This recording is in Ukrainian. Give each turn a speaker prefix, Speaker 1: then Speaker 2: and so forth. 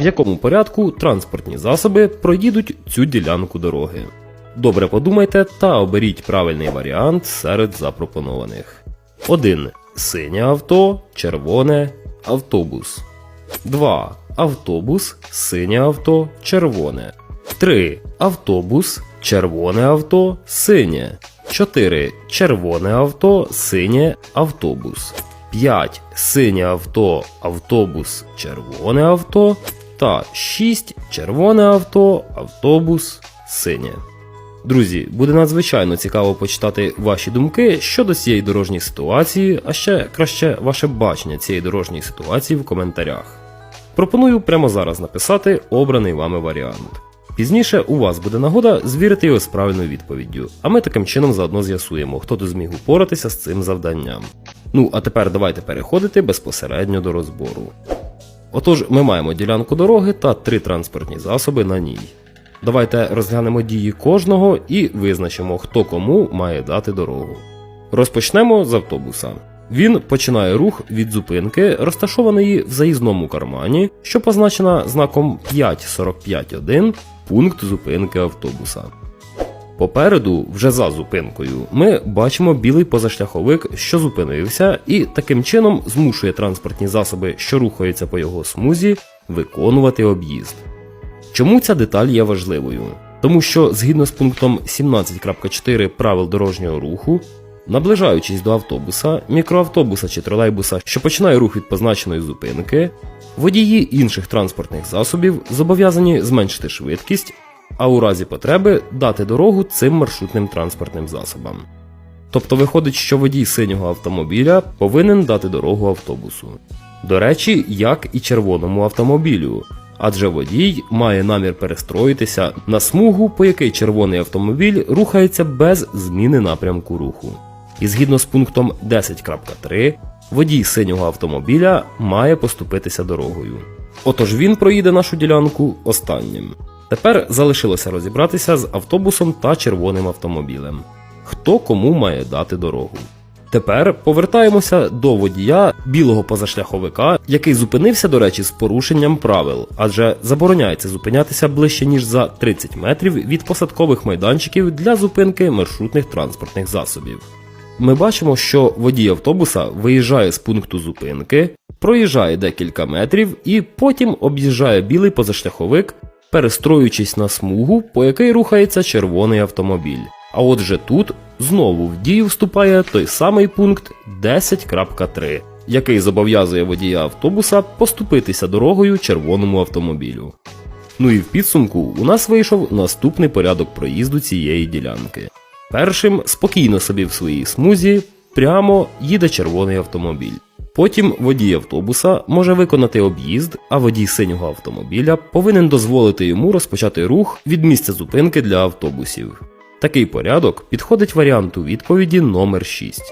Speaker 1: в якому порядку транспортні засоби проїдуть цю ділянку дороги. Добре подумайте та оберіть правильний варіант серед запропонованих. 1. Синє авто, червоне, автобус. 2. Автобус, синє авто, червоне. 3. Автобус, червоне авто, синє. 4. Червоне авто, синє автобус. 5. Синє авто, автобус, червоне авто. Та 6. Червоне авто, автобус, синє. Друзі, буде надзвичайно цікаво почитати ваші думки щодо цієї дорожньої ситуації, а ще краще ваше бачення цієї дорожньої ситуації в коментарях. Пропоную прямо зараз написати обраний вами варіант. Пізніше у вас буде нагода звірити його з правильною відповіддю, а ми таким чином заодно з'ясуємо, хто тут зміг упоратися з цим завданням. Ну а тепер давайте переходити безпосередньо до розбору. Отож, ми маємо ділянку дороги та три транспортні засоби на ній. Давайте розглянемо дії кожного і визначимо, хто кому має дати дорогу. Розпочнемо з автобуса. Він починає рух від зупинки, розташованої в заїзному кармані, що позначена знаком 5.45.1 пункт зупинки автобуса. Попереду, вже за зупинкою, ми бачимо білий позашляховик, що зупинився, і таким чином змушує транспортні засоби, що рухаються по його смузі, виконувати об'їзд. Чому ця деталь є важливою? Тому що згідно з пунктом 17.4 правил дорожнього руху, наближаючись до автобуса, мікроавтобуса чи тролейбуса, що починає рух від позначеної зупинки, водії інших транспортних засобів зобов'язані зменшити швидкість, а у разі потреби дати дорогу цим маршрутним транспортним засобам. Тобто виходить, що водій синього автомобіля повинен дати дорогу автобусу. До речі, як і червоному автомобілю, адже водій має намір перестроїтися на смугу, по якій червоний автомобіль рухається без зміни напрямку руху. І згідно з пунктом 10.3, водій синього автомобіля має поступитися дорогою. Отож він проїде нашу ділянку останнім. Тепер залишилося розібратися з автобусом та червоним автомобілем. Хто кому має дати дорогу? Тепер повертаємося до водія білого позашляховика, який зупинився, до речі, з порушенням правил, адже забороняється зупинятися ближче ніж за 30 метрів від посадкових майданчиків для зупинки маршрутних транспортних засобів. Ми бачимо, що водій автобуса виїжджає з пункту зупинки, проїжджає декілька метрів і потім об'їжджає білий позашляховик, перестроюючись на смугу, по якій рухається червоний автомобіль. А отже тут знову в дію вступає той самий пункт 10.3, який зобов'язує водія автобуса поступитися дорогою червоному автомобілю. Ну і в підсумку у нас вийшов наступний порядок проїзду цієї ділянки. Першим спокійно собі в своїй смузі прямо їде червоний автомобіль. Потім водій автобуса може виконати об'їзд, а водій синього автомобіля повинен дозволити йому розпочати рух від місця зупинки для автобусів. Такий порядок підходить варіанту відповіді номер 6.